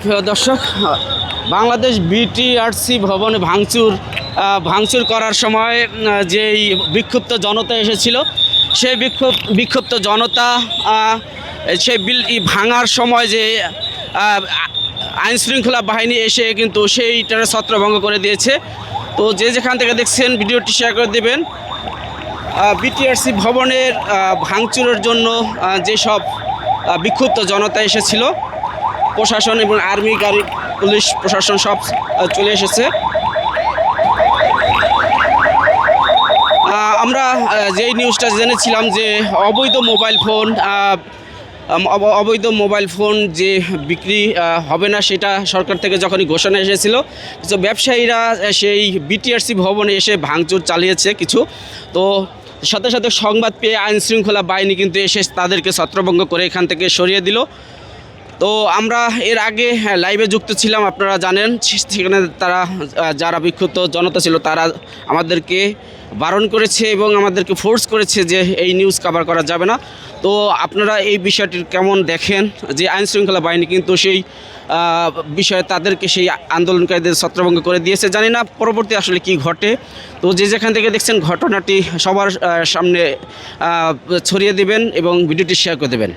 প্রিয় দর্শক বাংলাদেশ বিটিআরসি ভবনে ভাঙচুর ভাঙচুর করার সময় যেই বিক্ষুব্ধ জনতা এসেছিল সেই বিক্ষোভ বিক্ষুব্ধ জনতা সেই বিল ভাঙার সময় যে আহ, আইন শৃঙ্খলা বাহিনী এসে কিন্তু সেইটার ছত্রভঙ্গ করে দিয়েছে। তো যে যেখান থেকে দেখছেন ভিডিওটি শেয়ার করে দেবেন। বিটিআরসি ভবনের ভাঙচুরের জন্য যেসব বিক্ষুব্ধ জনতা এসেছিল প্রশাসন এবং আর্মি, গাড়ি, পুলিশ, প্রশাসন সব চলে এসেছে। আমরা যেই নিউজটা জেনেছিলাম যে অবৈধ মোবাইল ফোন অব- অবৈধ মোবাইল ফোন যে বিক্রি হবে না সেটা সরকার থেকে যখনই ঘোষণা এসেছিল কিছু ব্যবসায়ীরা সেই বিটিআরসি ভবনে এসে ভাঙচুর চালিয়েছে কিছু। তো সাথে সাথে সংবাদ পেয়ে আইনশৃঙ্খলা বাহিনী কিন্তু এসে তাদেরকে ছত্রভঙ্গ করে এখান থেকে সরিয়ে দিল। তো আমরা এর আগে হ্যাঁ, লাইভে যুক্ত ছিলাম আপনারা জানেন সেখানে তারা যারা বিক্ষুব্ধ জনতা ছিল তারা আমাদেরকে বারণ করেছে এবং আমাদেরকে ফোর্স করেছে যে এই নিউজ কভার করা যাবে না। তো আপনারা এই বিষয়টির কেমন দেখেন? যে আইন শৃঙ্খলা বাহিনী কিন্তু সেই বিষয়ে তাদেরকে সেই আন্দোলনকারীদের ছত্রভঙ্গ করে দিয়েছে। জানি না পরবর্তী আসলে কি ঘটে। তো যে যেখান থেকে দেখছেন ঘটনাটি সবার সামনে ছড়িয়ে দেবেন এবং ভিডিওটি শেয়ার করে দেবেন।